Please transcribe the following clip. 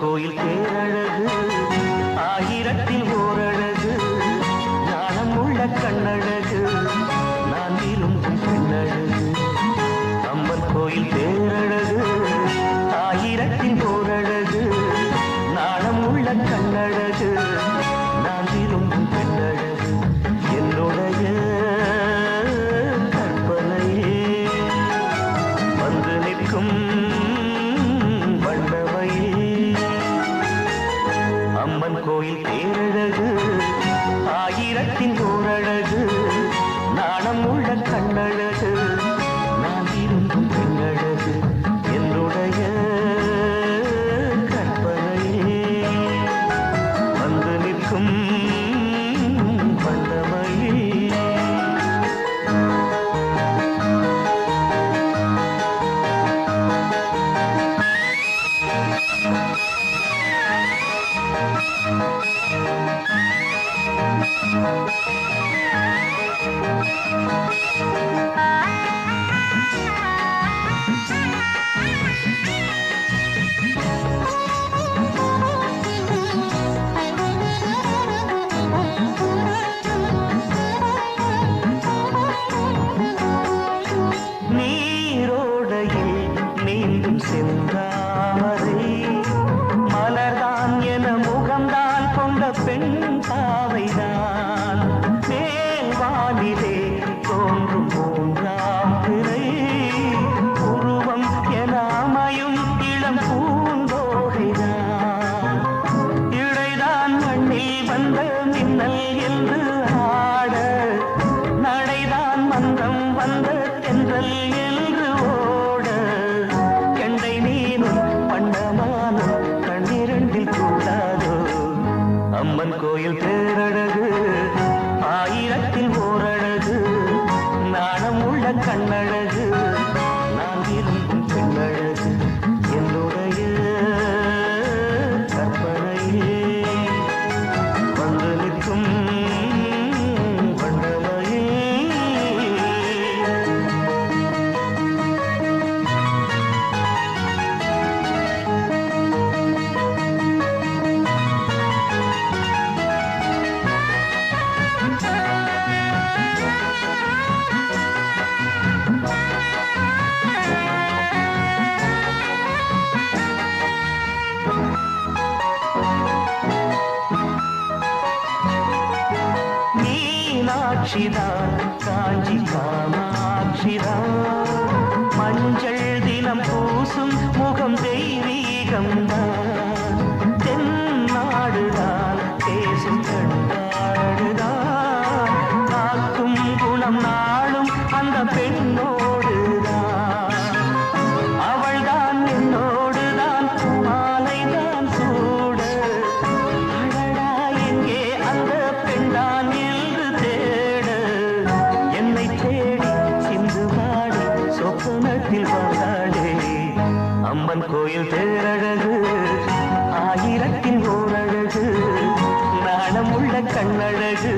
கோயில் பேரழகு ஆயிரத்தில் ஓரழகு ஞானம் உள்ள கண்ணழகு நான் விரும்பும் பெண்ணழகு அம்மன் கோயில் பேர் பேரழகு ஆயிரத்தின் ஓரழகு நாணம் உள்ள கண்ணழகு நான் விரும்பும் பெண்ணழகு என்னுடைய கற்பனையே. வந்து நிற்கும் நீரோடையில் மீண்டும் சென்றார் காமாட்சிதா காஞ்சி காமாட்சிதா மஞ்சள் தினம் பூசும் முகம் தெய்வீகம் தான் கோயில் தேரழகு ஆயிரத்தில் ஓரழகு நாணம் உள்ள கண்ணழகு.